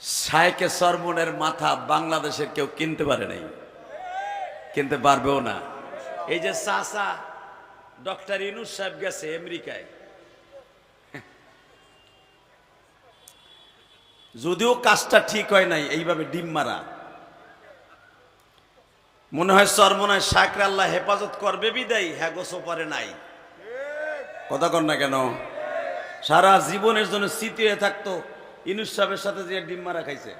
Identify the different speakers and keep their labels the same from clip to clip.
Speaker 1: শায়কে সরমনের মাথা বাংলাদেশের কেউ কিনতে পারে নাই। কিনতে পারবেও না। এই যে সাসা ডক্টর ইনুস সাহেব গেছে আমেরিকায়। যদিও কাজটা ঠিক হয় নাই, এইভাবে ডিম মারা। মনে হয় সর মনে হয় শাকরে আল্লাহ হেফাজত করবে বিদায় হ্যাঁ গোসো পারে নাই। কথা কর না কেন? সারা জীবনের জন্য স্মৃতি হয়ে থাকতো। ইনুস সাহেবের সাথে যে ডিম মারা খাইছে।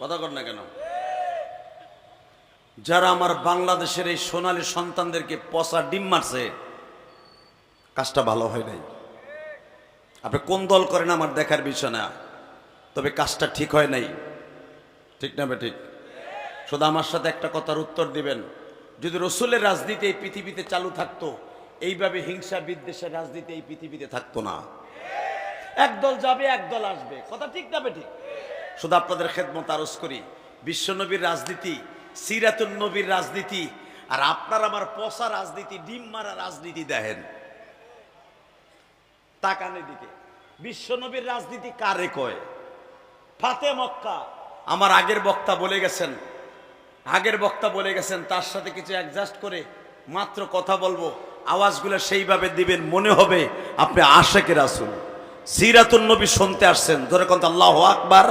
Speaker 1: কথা কর না কেন? যারা আমার বাংলাদেশের এই সোনালী সন্তানদেরকে পচা ডিম মারছে, কাজটা ভালো হয় নাই। আপনি কোন দল করেন আমার দেখার বিষয় না। তবে কাজটা ঠিক হয় নাই। ঠিক না ঠিক শুধু আমার সাথে একটা কথার উত্তর দিবেন। যদি রসুলের রাজনীতি এই পৃথিবীতে চালু থাকতো, এইভাবে হিংসা বিদ্বেষের রাজনীতি এই পৃথিবীতে থাকতো না। একদল যাবে একদল আসবে। কথা ঠিক না ঠিক শুধু আপনাদের খেদমত আরজ করি, বিশ্বনবীর রাজনীতি সিরাতুল নবীর রাজনীতি, আর আপনার আমার পচা রাজনীতি, ডিম মারা রাজনীতি দেখেন। তাকানের দিকে বিশ্বনবীর রাজনীতি কারে কয়? ফাতে মক্কা। আমার আগের বক্তা বলে গেছেন, আগের বক্তা বলে গেছেন, তার সাথে কিছু অ্যাডজাস্ট করে মাত্র কথা বলব। আওয়াজগুলো সেইভাবে দিবেন, মনে হবে আপনি আশেকের আসুন সিরাতুল নবী শুনতে আসছেন। ধরে কোন আল্লাহ আকবার।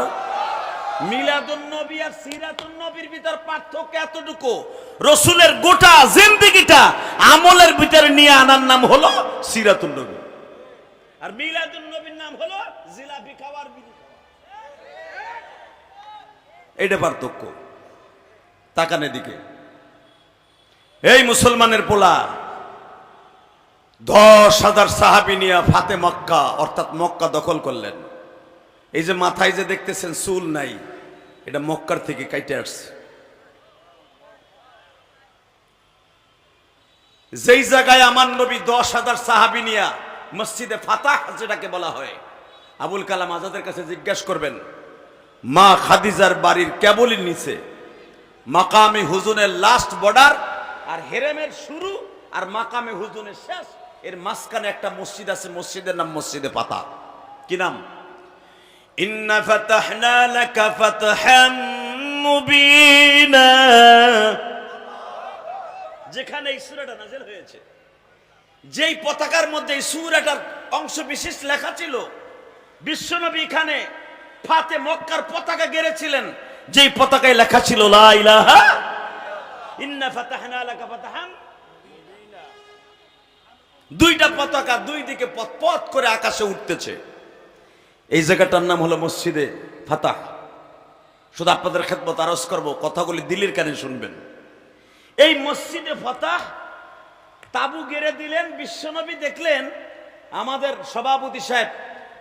Speaker 1: মিলাদুন নবী আর সিরাতুন নবীর ভিতর পার্থক্য এতটুকু। রসুলের গোটা জিন্দিগিটা আমলের ভিতরে নিয়ে আনার নাম হলো সিরাতুল নবী। আর মিলাদুন নবীর নাম হলো জিলাপি খাওয়ার এইটা পার্থক্য। তাকানের দিকে এই মুসলমানের পোলা দশ হাজার সাহাবি নিয়ে ফাতে মক্কা, অর্থাৎ মক্কা দখল করলেন। এই যে মাথায় যে দেখতেছেন চুল নাই, এটা মক্কার থেকে কাইটে আসছে। যেই জায়গায় আমার নবী দশ হাজার সাহাবি নিয়া মসজিদে ফাতাহ যেটাকে বলা হয়, আবুল কালাম আজাদের কাছে জিজ্ঞাসা করবেন, মা খাদিজার বাড়ির কেবলই নিচে, মাকামি হুজুনের লাস্ট বর্ডার আর হেরেমের শুরু আর মাকামে হুজুনের শেষ এর মাঝখানে একটা মসজিদ আছে মসজিদের নাম মসজিদে পাতা। কি নাম? ইন্না ফাতাহনা লাকা ফাতহাম মুবিনা। যেখানে এই সূরাটা নাযিল হয়েছে। যেই পতাকার মধ্যে এই সূরাটার অংশ বিশেষ লেখা ছিল বিশ্বনবী এখানে ফাতে মক্কার পতাকা গেড়েছিলেন। যেই পতাকায় লেখা ছিল লা ইলাহা ইন্না ফাতাহনা লাকা ফাতহাম দুইটা পতাকা দুই দিকে পথ করে আকাশে উঠতেছে। এই জায়গাটার নাম হলো মসজিদে ফাতাহ। শুধু আপনাদের খেদমত আরজ করব, কথাগুলি দিল্লির কানে শুনবেন। এই মসজিদে ফাতাহ তাবু গেড়ে দিলেন, বিশ্বনবী দেখলেন, আমাদের সভাপতি সাহেব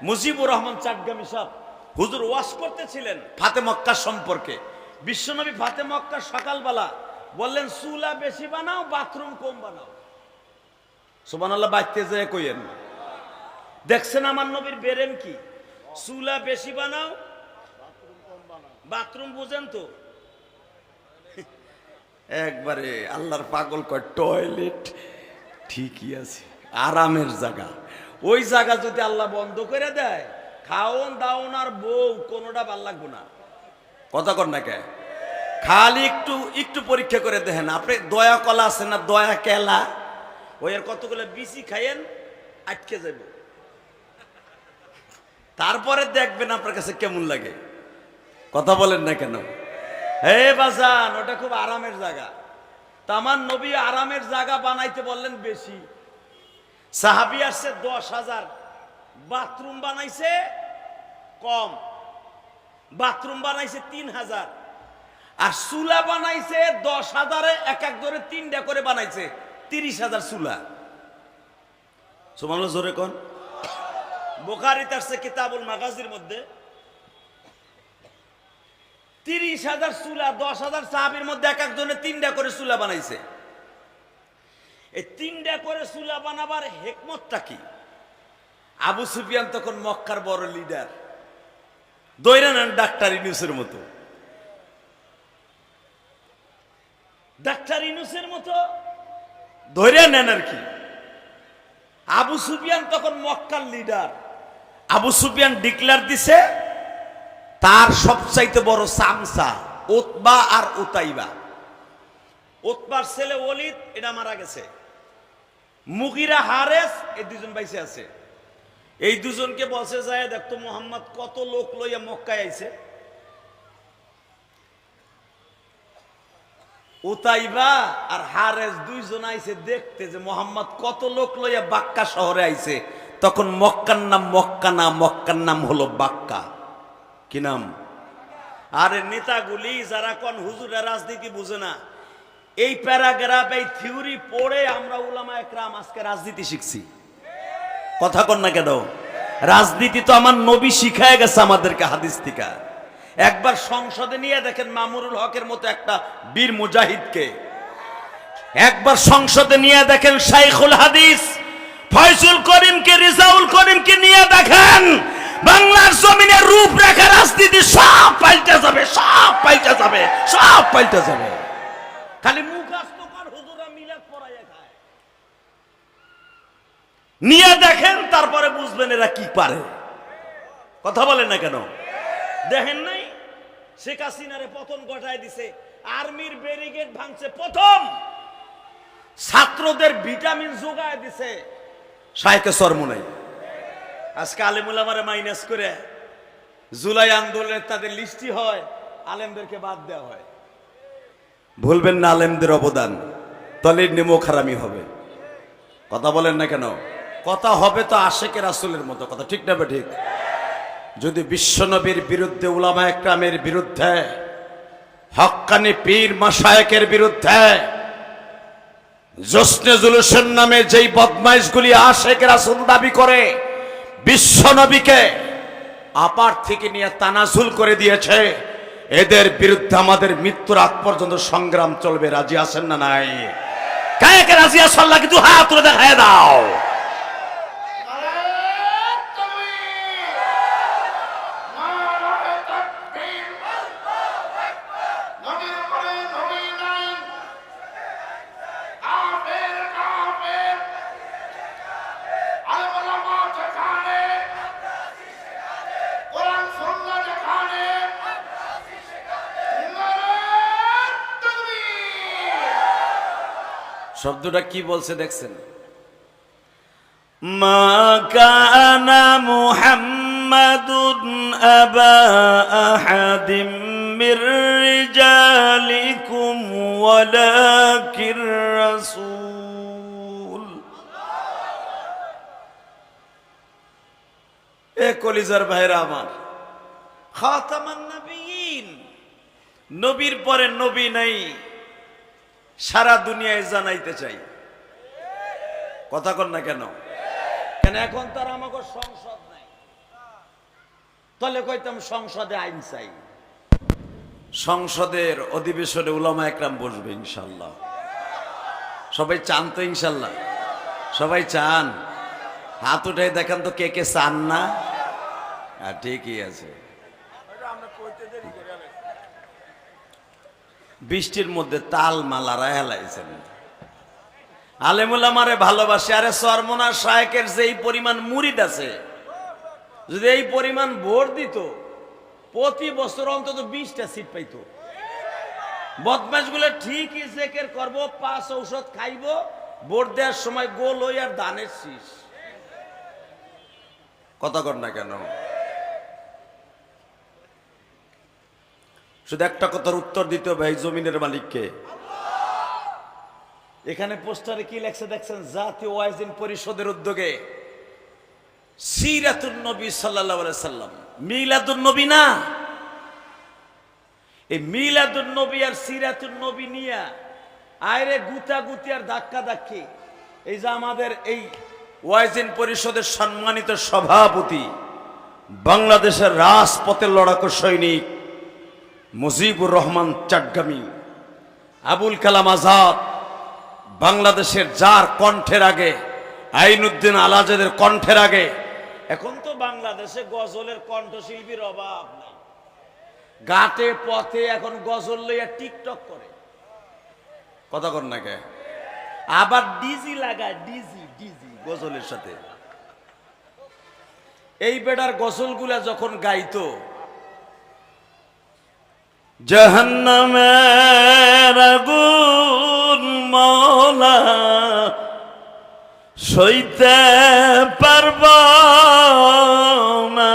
Speaker 1: মুজিবুর রহমান চাটগামী সাহেব হুজুর ওয়াশ করতেছিলেন ফাতে মক্কা সম্পর্কে। বিশ্বনবী ফাতে মক্কা সকালবেলা বললেন, চুলা বেশি বানাও, বাথরুম কম বানাও। সুবান আল্লাহ বাঁচতে যায় কইেন দেখছেন আমার নবীর বেরেন কি? চুলা বেশি বানাও, বাথরুম বুঝেন তো। একবারে আল্লাহর পাগল কয়, টয়লেট ঠিকই আছে, আরামের জায়গা। ওই জায়গা যদি আল্লাহ বন্ধ করে দেয়, খাওন দাওন আর বউ, কোনোটা ভালো লাগবো না। কথা কর না কে? খালি একটু একটু পরীক্ষা করে দেখেন, আপনি দয়া কলা আছে না দয়া কেলা? ওই আর কতগুলো বিচি খাইয়েন, আটকে যাইব। তারপরে দেখবেন আপনার কাছে কেমন লাগে। কথা বলেন না কেন? হে বাজান, ওটা খুব আরামের জায়গা। তা আমার নবী আরামের জায়গা বানাইতে বললেন বেশি। সাহাবি আসছে দশ হাজার। বাথরুম বানাইছে কম। বাথরুম বানাইছে তিন হাজার। আর চুলা বানাইছে দশ হাজারে এক এক ধরে তিনটা করে বানাইছে। তিরিশ হাজার চুলা। সুমানো জোরে কোন। বোখারিতে আসছে কিতাবুল মাগাজির মধ্যে। তিরিশ হাজার চুলা, দশ হাজার সাহাবির মধ্যে এক একজনে তিনটা করে চুলা বানাইছে। এই তিনটা করে চুলা বানাবার হেকমতটা কি? আবু সুফিয়ান তখন মক্কার বড় লিডার। দৈরা নেন ডাক্তার ইনুসের মতো। ডাক্তার ইনুসের মতো ধরে নেন আর কি। আবু সুফিয়ান তখন মক্কার লিডার আবু সুফিয়ান ডিক্লার দিছে, তার সবচাইতে বড় সামসা ওতবা আর উতাইবা। ওতবার ছেলে ওলিদ, এটা মারা গেছে। মুগিরা হারেস, এই দুজন বাইসে আছে। এই দুজনকে বসে যায় দেখতো মোহাম্মদ কত লোক লইয়া মক্কায় আইছে। উতাইবা আর হারেস দুইজন আইছে দেখতে যে মোহাম্মদ কত লোক লইয়া বাক্কা শহরে আইছে। তখন মক্কার নাম মক্কা না, মক্কার নাম হলো বাক্কা। কি নাম? আরে নেতাগুলি যারা কোন হুজুরা রাজনীতি বুঝে না, এই প্যারাগ্রাফ, এই থিওরি পড়ে আমরা উলামা একরাম আজকে রাজনীতি শিখছি। কথা কন না কেন? রাজনীতি তো আমার নবী শিখায় গেছে আমাদেরকে হাদিস থেকে। একবার সংসদে নিয়ে দেখেন মামুরুল হকের মতো একটা বীর মুজাহিদকে। একবার সংসদে নিয়ে দেখেন শাইখুল হাদিস, ফয়জুল করিমকে, রিজাউল করিমকে নিয়ে দেখেন বাংলার জমিনের রূপরেখা রাজনীতি সব পাল্টে যাবে, সব পাল্টে যাবে, সব পাল্টে যাবে। খালি মুখ আস্তকার হুজুরা মিলাদ পড়াইয়া খায় নিয়ে দেখেন, তারপরে বুঝবেন এরা কি পারে। কথা বলেন না কেন? দেখেন নাই? শেখ হাসিনারে পতন ঘটায় দিছে। আর্মির ব্যারিকেড ভাঙছে প্রথম। ছাত্রদের ভিটামিন যোগায় দিছে। শায়কে সরমুনাই আজকে আলেমুল আমারে মাইনাস করে জুলাই আন্দোলনের তাদের লিস্টি হয়, আলেমদেরকে বাদ দেওয়া হয়। ভুলবেন না আলেমদের অবদান তলের নেমো খারামি হবে। কথা বলেন না কেন? কথা হবে তো আশেকের রাসুলের মতো, কথা ঠিক না ঠিক? যদি বিশ্বনবীর বিরুদ্ধে উলামা একরামের বিরুদ্ধে হক্কানি পীর মাসায়কের বিরুদ্ধে, জোসনে জুলুসের নামে যেই বদমাইশগুলি আশেক রাসুল দাবি করে, বিশ্বনবীকে আপার থেকে নিয়ে তানাজুল করে দিয়েছে, এদের বিরুদ্ধে আমাদের মৃত্যুর আগ পর্যন্ত সংগ্রাম চলবে। রাজি আছেন না নাই? কায়াকে রাজি আসাল্লাহ কিন্তু হাত তুলে দেখায় দাও। শব্দটা কি বলছে দেখছেন? মির এ কলিজার ভাইরা আমার, খাতামান নবীন, নবীর পরে নবী নাই। সারা দুনিয়ায় জানাইতে চাই। কথা কর না কেন? কেন এখন তার আমাকে সংসদ নাই? তাহলে কইতাম সংসদে আইন চাই। সংসদের অধিবেশনে উলামা একরাম বসবে ইনশাল্লাহ। সবাই চান তো ইনশাল্লাহ। সবাই চান। হাত উঠে দেখেন তো কে কে চান না? ঠিকই আছে। বৃষ্টির মধ্যে তাল মালারা হেলাইছেন। আলেমুল আমারে ভালোবাসে, আরে সরমনা শায়কের যে এই পরিমাণ মুরিদ আছে, যদি এই পরিমাণ ভোট দিত, প্রতি বছর অন্তত বিশটা সিট পাইতো। বদমাসগুলো ঠিকই জেকের করব, পাঁচ ঔষধ খাইব, ভোট দেওয়ার সময় গোল হই আর দানের শীষ। কথা কর না কেন? শুধু একটা কথার উত্তর দিতে হবে, এই জমিনের মালিককে। এখানে পোস্টারে কি লেখছে দেখছেন? জাতীয় ওয়াইজিন পরিষদের উদ্যোগে সিরাতুন নবী আলাইহি সাল্লাম। মিলাদুন নবী না? এই মিলাদুন নবী আর সিরাতুন নবী নিয়া আয়রে গুতা গুতি আর ধাক্কা ধাক্কি। এই যে আমাদের এই ওয়াইজিন পরিষদের সম্মানিত সভাপতি, বাংলাদেশের রাজপথের লড়াকু সৈনিক মুজিবুর রহমান চাটগামি আবুল কালাম আজাদ, বাংলাদেশের যার কণ্ঠের আগে, আইনুদ্দিন আলাজাদের কণ্ঠের আগে, এখন তো বাংলাদেশে গজলের কণ্ঠশিল্পীর অভাব নাই। গাতে পথে এখন গজল লইয়া টিকটক করে। কথা কর না কে? আবার ডিজি লাগায়, ডিজি ডিজি গজলের সাথে। এই বেটার গজলগুলা যখন গাইতো জাহান্নামের আগুন মৌলা সইতে পারব না।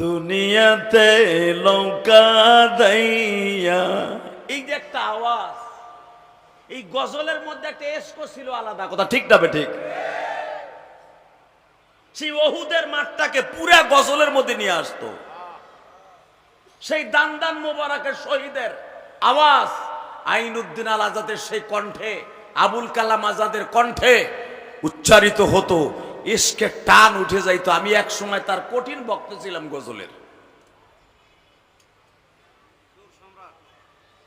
Speaker 1: দুনিয়াতে লঙ্কা দাইয়া এই যে একটা আওয়াজ, এই গজলের মধ্যে একটা এসকো ছিল আলাদা, কথা ঠিক না ঠিক? সেই ওহুদের মাঠটাকে পুরা গজলের মধ্যে নিয়ে আসতো। সেই দান দান মোবারকের শহীদের আওয়াজ, আইনুদ্দিন আল আজাদের সেই কণ্ঠে, আবুল কালাম আজাদের কণ্ঠে উচ্চারিত হতো ইস্কে টান উঠে যাইতো। আমি এক সময় তার কঠিন ভক্ত ছিলাম গজলের।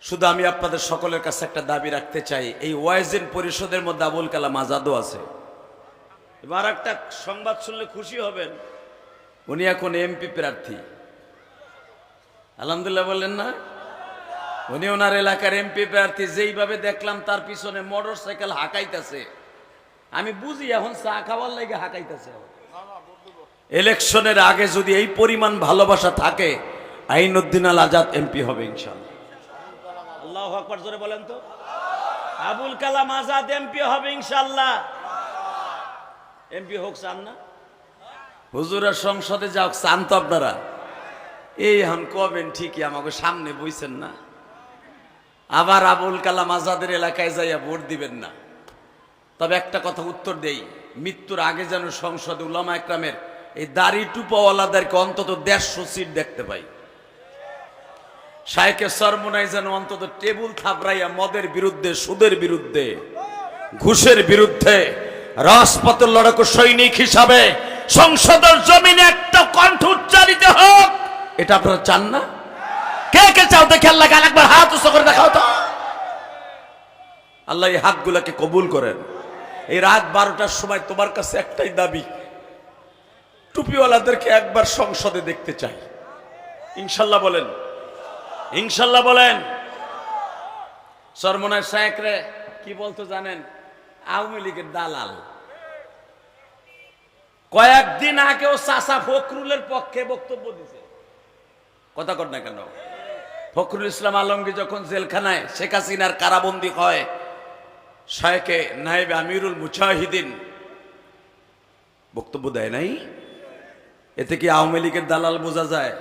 Speaker 1: শুধু আমি আপনাদের সকলের কাছে একটা দাবি রাখতে চাই, এই ওয়াইজেন পরিষদের মধ্যে আবুল কালাম আজাদও আছে। এবার একটা সংবাদ শুনলে খুশি হবেন। উনি এখন এমপি প্রার্থী। আলহামদুলিল্লাহ বললেন না? উনি ওনার এলাকার এমপি প্রার্থী, যেইভাবে দেখলাম তার পিছনে মোটর সাইকেল হাঁকাইতেছে। আমি বুঝি এখন চা খাওয়ার লাগে হাঁকাইতেছে ইলেকশনের আগে যদি এই পরিমাণ ভালোবাসা থাকে আইনুদ্দিন আল আজাদ এমপি হবে ইনশাল্লাহ আল্লাহ জোরে বলেন তো। আবুল কালাম আজাদ এমপি হবে ইনশাল্লাহ এমপি হোক, চান না। হুজুরা সংসদে যাও চান তো আপনারা। এই হন কবেন ঠিকই, আমাকে সামনে বইছেন না। আবার আবুল কালাম আজাদের এলাকায় যাইয়া ভোট দিবেন না। তবে একটা কথা উত্তর দেই, মৃত্যুর আগে যেন সংসদে উলামা একরামের এই দাড়ি টুপাওয়ালাদেরকে অন্তত দেড়শো সিট দেখতে পাই। শায়কে সরমুনাই যেন অন্তত টেবুল থাপড়াইয়া মদের বিরুদ্ধে, সুদের বিরুদ্ধে, ঘুষের বিরুদ্ধে রাজপথের লড়াকু সৈনিক হিসাবে সংসদের জমিনে একটা কণ্ঠ উচ্চারিত হোক। এটা আপনারা চান না? কে কে চাও দেখে একবার হাত উঁচু করে দেখাও তো। আল্লাহ এই হাতগুলাকে কবুল করেন। এই রাত বারোটার সময় তোমার কাছে একটাই দাবি, টুপিওয়ালাদেরকে একবার সংসদে দেখতে চাই। ইনশাল্লাহ বলেন। ইনশাল্লাহ বলেন। সরমনায় শায়েক রে কি বলতো জানেন? আওয়ামী লীগের দালাল। কয়েকদিন আগেও চাষা ফখরুলের পক্ষে বক্তব্য দিছে। কথা কর না কেন? ফখরুল ইসলাম আলমগীর যখন জেলখানায় শেখ হাসিনার কারাবন্দি হয় শায়েকে নায়েব আমিরুল মুজাহিদিন বক্তব্য দেয় নাই? এতে কি আওয়ামী লীগের দালাল বোঝা যায়?